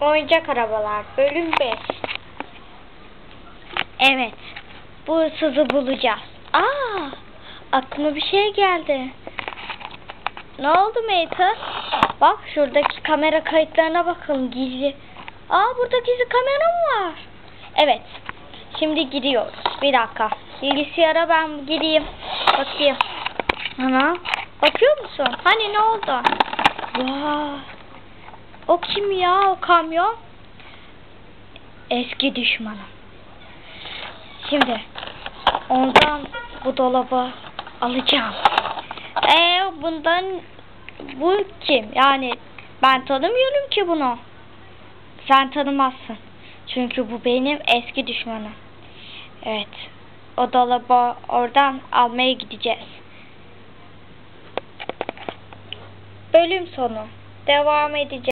Oyuncak arabalar bölüm 5. Evet. Bu hırsızı bulacağız. Aa! Aklıma bir şey geldi. Ne oldu Meyta? Bak şuradaki kamera kayıtlarına bakın gizli. Aa burada gizli kamera mı var? Evet. Şimdi gidiyoruz. Bir dakika. Bilgisayara ben gireyim. Bakayım. Ana. Bakıyor musun? Hani ne oldu? Vay. O kim ya o kamyon? Eski düşmanım. Şimdi ondan bu dolabı alacağım. Ee bundan bu kim? Yani ben tanımıyorum ki bunu. Sen tanımazsın. Çünkü bu benim eski düşmanım. Evet. O dolabı oradan almaya gideceğiz. Bölüm sonu. Devam edeceğiz.